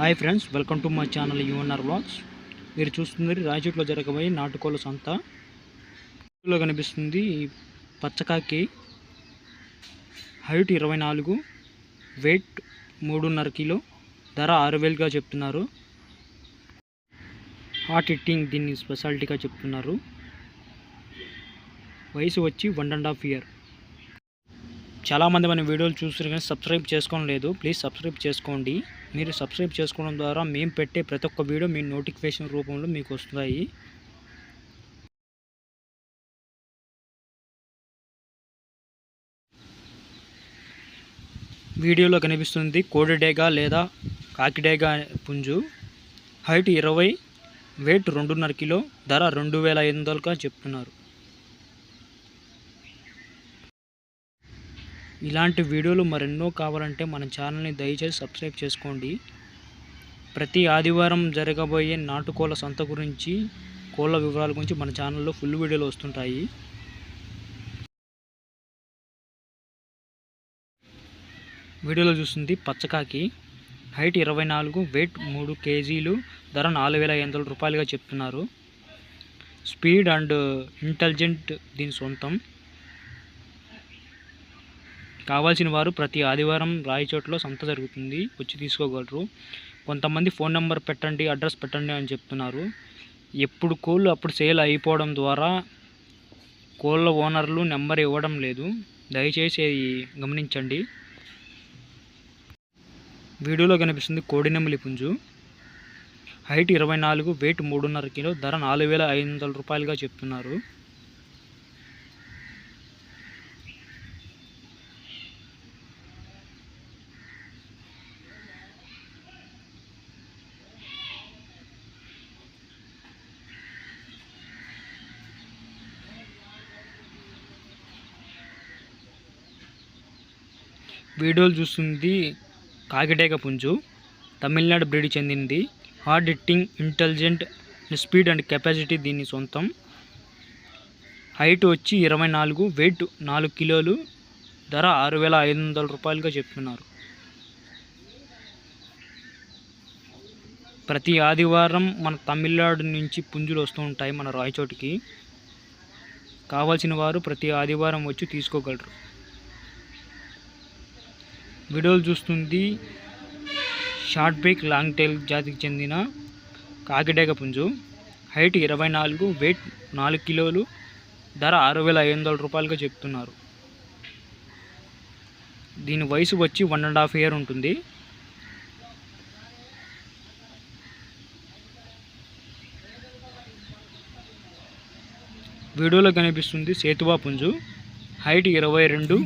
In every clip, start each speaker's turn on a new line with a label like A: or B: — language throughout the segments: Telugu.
A: Hi friends welcome to my channel UNR vlogs మీరు చూస్తుంది రాయచూట్లో జరగబోయే నాటుకోళ్ళ సంత. ఇందులో కనిపిస్తుంది పచ్చకాకి హైట్ ఇరవై నాలుగు వెయిట్ మూడున్నర కిలో ధర ఆరు వేలుగా చెప్తున్నారు. హాట్ ఇట్టింగ్ దీన్ని స్పెషాలిటీగా చెప్తున్నారు. వయసు వచ్చి వన్ అండ్ హాఫ్ ఇయర్. చాలామంది మన వీడియోలు చూస్తారు కానీ సబ్స్క్రైబ్ చేసుకోవడం లేదు. ప్లీజ్ సబ్స్క్రైబ్ చేసుకోండి. మీరు సబ్స్క్రైబ్ చేసుకోవడం ద్వారా మేము పెట్టే ప్రతి ఒక్క వీడియో మీ నోటిఫికేషన్ రూపంలో మీకు వస్తాయి. వీడియోలో కనిపిస్తుంది కోడిడేగా లేదా కాకిడేగా పుంజు. హైట్ ఇరవై వెయిట్ రెండున్నర కిలో ధర రెండు వేల ఐదు వందలుగా చెప్తున్నారు. ఇలాంటి వీడియోలు మరెన్నో కావాలంటే మన ఛానల్ని దయచేసి సబ్స్క్రైబ్ చేసుకోండి. ప్రతి ఆదివారం జరగబోయే నాటుకోళ్ళ సంత గురించి కోళ్ళ వివరాల గురించి మన ఛానల్లో ఫుల్ వీడియోలు వస్తుంటాయి. వీడియోలో చూస్తుంది పచ్చకాకి. హైట్ ఇరవై నాలుగు వెయిట్ మూడు కేజీలు ధర నాలుగు వేల ఐదు వందల రూపాయలుగా చెప్తున్నారు. స్పీడ్ అండ్ ఇంటెలిజెంట్ దీని సొంతం. కావాల్సిన వారు ప్రతి ఆదివారం రాయచోట్లో సంత జరుగుతుంది. వచ్చి తీసుకోగలరు. కొంతమంది ఫోన్ నెంబర్ పెట్టండి అడ్రస్ పెట్టండి అని చెప్తున్నారు. ఎప్పుడు కోళ్ళు అప్పుడు సేల్ అయిపోవడం ద్వారా కోళ్ళ ఓనర్లు నెంబర్ ఇవ్వడం లేదు. దయచేసి గమనించండి. వీడియోలో కనిపిస్తుంది కోడినెమ్మలి పుంజు. హైట్ ఇరవై నాలుగు వెయిట్ మూడున్నర కిలో ధర నాలుగు వేల ఐదు వందల రూపాయలుగా చెప్తున్నారు. వీడియోలు చూస్తుంది కాకిటేక పుంజు. తమిళనాడు బ్రీడ్ చెందింది. Hard hitting intelligent speed and capacity దీని సొంతం. హైట్ వచ్చి ఇరవై నాలుగు వెయిట్ నాలుగు కిలోలు. ధర ఆరు వేల ఐదు వందల రూపాయలుగా చెప్తున్నారు. ప్రతి ఆదివారం మన తమిళనాడు నుంచి పుంజులు వస్తూ ఉంటాయి మన రాయచోటికి. కావాల్సిన వారు ప్రతి ఆదివారం వచ్చి తీసుకోగలరు. వీడియోలు చూస్తుంది. షార్ట్ బేక్ లాంగ్ టైల్ జాతికి చెందిన కాకిడేగ పుంజు. హైట్ ఇరవై నాలుగు వెయిట్ నాలుగు కిలోలు ధర ఆరు వేల ఐదు వందల రూపాయలుగా చెప్తున్నారు. దీని వయసు వచ్చి వన్ అండ్ హాఫ్ ఇయర్ ఉంటుంది. వీడియోలో కనిపిస్తుంది సేతువా పుంజు. హైట్ ఇరవై రెండు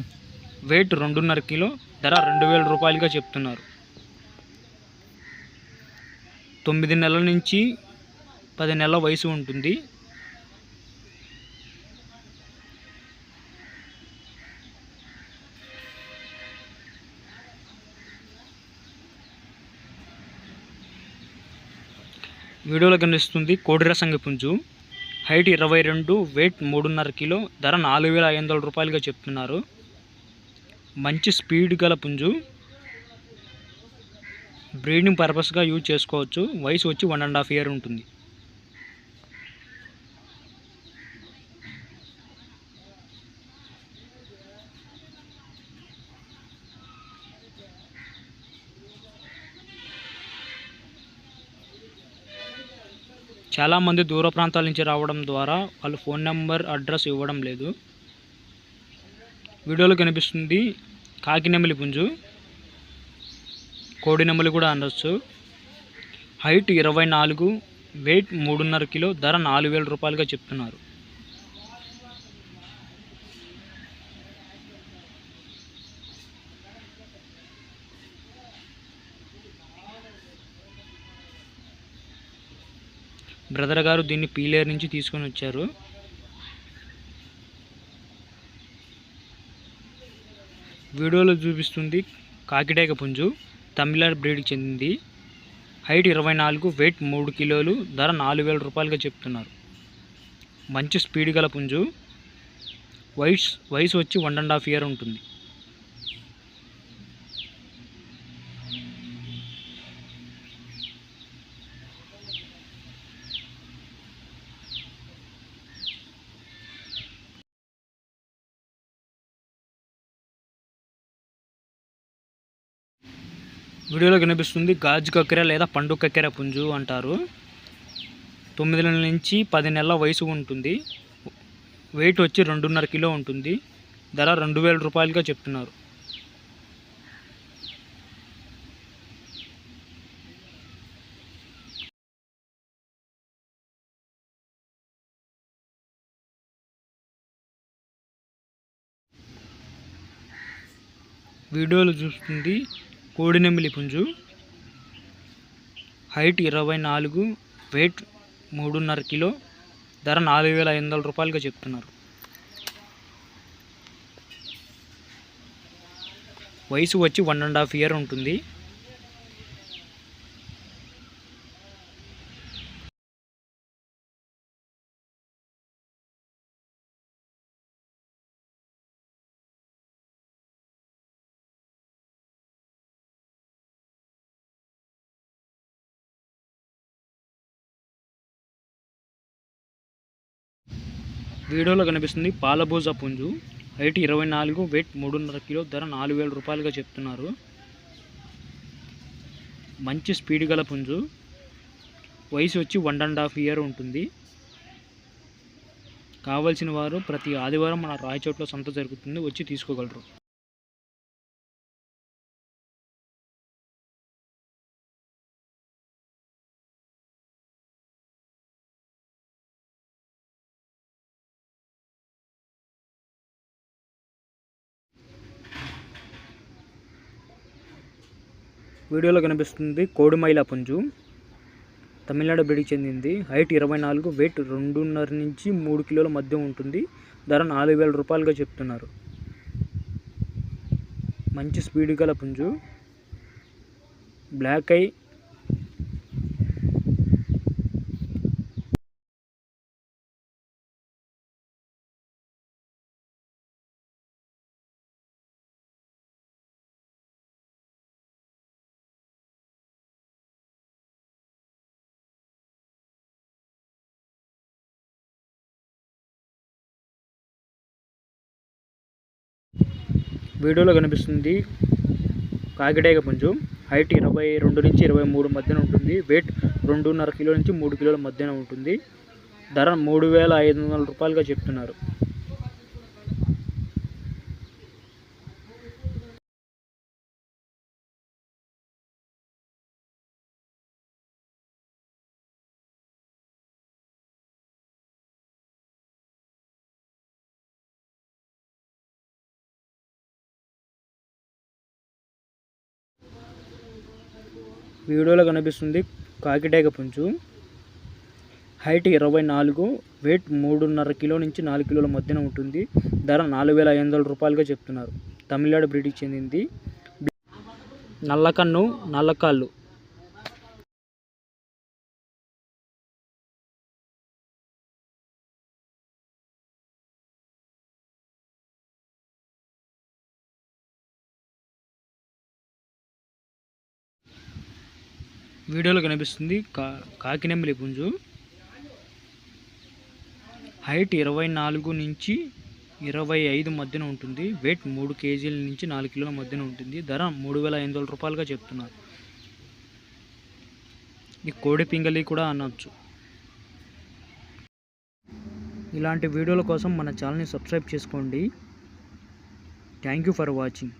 A: వెయిట్ రెండున్నర కిలో ధర రెండు వేల రూపాయలుగా చెప్తున్నారు. తొమ్మిది నెలల నుంచి పది నెలల వయసు ఉంటుంది. వీడియోలో కనిపిస్తుంది కోడిర పుంజు హైట్ ఇరవై రెండు వెయిట్ మూడున్నర కిలో ధర నాలుగు వేల ఐదు వందల రూపాయలుగా చెప్తున్నారు. మంచి స్పీడ్ గల పుంజు. బ్రీడింగ్ పర్పస్గా యూజ్ చేసుకోవచ్చు. వయసు వచ్చి వన్ అండ్ హాఫ్ ఇయర్ ఉంటుంది. చాలామంది దూర ప్రాంతాల నుంచి రావడం ద్వారా వాళ్ళు ఫోన్ నెంబర్ అడ్రస్ ఇవ్వడం లేదు. వీడియోలో కనిపిస్తుంది కాకినెమ్మలి పుంజు. కోడి నెమలి కూడా అనొచ్చు హైట్ ఇరవై నాలుగు వెయిట్ మూడున్నర కిలో ధర నాలుగు వేల రూపాయలుగా చెప్తున్నారు. బ్రదర్ గారు దీన్ని పీలేరు నుంచి తీసుకొని వచ్చారు. వీడియోలో చూపిస్తుంది కాకిడేక పుంజు తమిళనాడు బ్రీడ్కి చెందింది. హైట్ ఇరవై నాలుగు వెయిట్ మూడు కిలోలు ధర నాలుగు వేల రూపాయలుగా చెప్తున్నారు. మంచి స్పీడ్ గల పుంజు. వయసు వయసు వచ్చి వన్ అండ్ హాఫ్ ఇయర్ ఉంటుంది. వీడియోలో కనిపిస్తుంది గాజు కక్కెర లేదా పండు కక్కెర పుంజు అంటారు. తొమ్మిది నెలల నుంచి పది నెలల వయసు ఉంటుంది. వెయిట్ వచ్చి రెండున్నర కిలో ఉంటుంది. ధర రెండు వేల రూపాయలుగా చెప్తున్నారు. వీడియోలు చూస్తుంది కోడినెమిలి పుంజు. హైట్ ఇరవై నాలుగు వెయిట్ మూడున్నర కిలో ధర నాలుగు వేల ఐదు వందల రూపాయలుగా చెప్తున్నారు. వయసు వచ్చి వన్ అండ్ హాఫ్ ఇయర్ ఉంటుంది. వీడియోలో కనిపిస్తుంది పాలబూజ పుంజు. హైట్ ఇరవై నాలుగు వెయిట్ మూడున్నర కిలో ధర నాలుగు వేల రూపాయలుగా చెప్తున్నారు. మంచి స్పీడ్ గల పుంజు. వయసు వచ్చి వన్ అండ్ హాఫ్ ఇయర్ ఉంటుంది. కావలసిన వారు ప్రతి ఆదివారం మన రాయచోట్లో సంత జరుగుతుంది వచ్చి తీసుకోగలరు. వీడియోలో కనిపిస్తుంది కోడిమైల పుంజు. తమిళనాడు బ్రీడ్కి చెందింది. హైట్ ఇరవై నాలుగు వెయిట్ రెండున్నర నుంచి మూడు కిలోల మధ్య ఉంటుంది. ధర నాలుగు వేల రూపాయలుగా చెప్తున్నారు. మంచి స్పీడ్ గల పుంజు. బ్లాక్ ఐ వీడియోలో కనిపిస్తుంది కాకిడేగ పుంజు. హైట్ ఇరవై రెండు నుంచి ఇరవై మూడు మధ్యన ఉంటుంది. వెయిట్ రెండున్నర కిలో నుంచి మూడు కిలోల మధ్యన ఉంటుంది. ధర మూడు వేల ఐదు వందల రూపాయలుగా చెప్తున్నారు. వీడియోలో కనిపిస్తుంది కాకిటేక పుంజు హైట్ ఇరవై నాలుగు వెయిట్ మూడున్నర కిలో నుంచి నాలుగు కిలోల మధ్యన ఉంటుంది. ధర నాలుగు వేల ఐదు వందల రూపాయలుగా చెప్తున్నారు. తమిళనాడు బ్రీడ్కి చెందింది. నల్లకన్ను నల్లకాళ్ళు. వీడియోలో కనిపిస్తుంది కా కాకినెమ్మిలి పుంజు. హైట్ ఇరవై నాలుగు నుంచి ఇరవై ఐదు మధ్యన ఉంటుంది. వెయిట్ మూడు కేజీల నుంచి నాలుగు కిలోల మధ్యన ఉంటుంది. ధర మూడు వేల ఐదు వందల రూపాయలుగా చెప్తున్నారు. ఈ కోడి పింగలి కూడా అనవచ్చు ఇలాంటి వీడియోల కోసం మన ఛానల్ని సబ్స్క్రైబ్ చేసుకోండి. Thank you for watching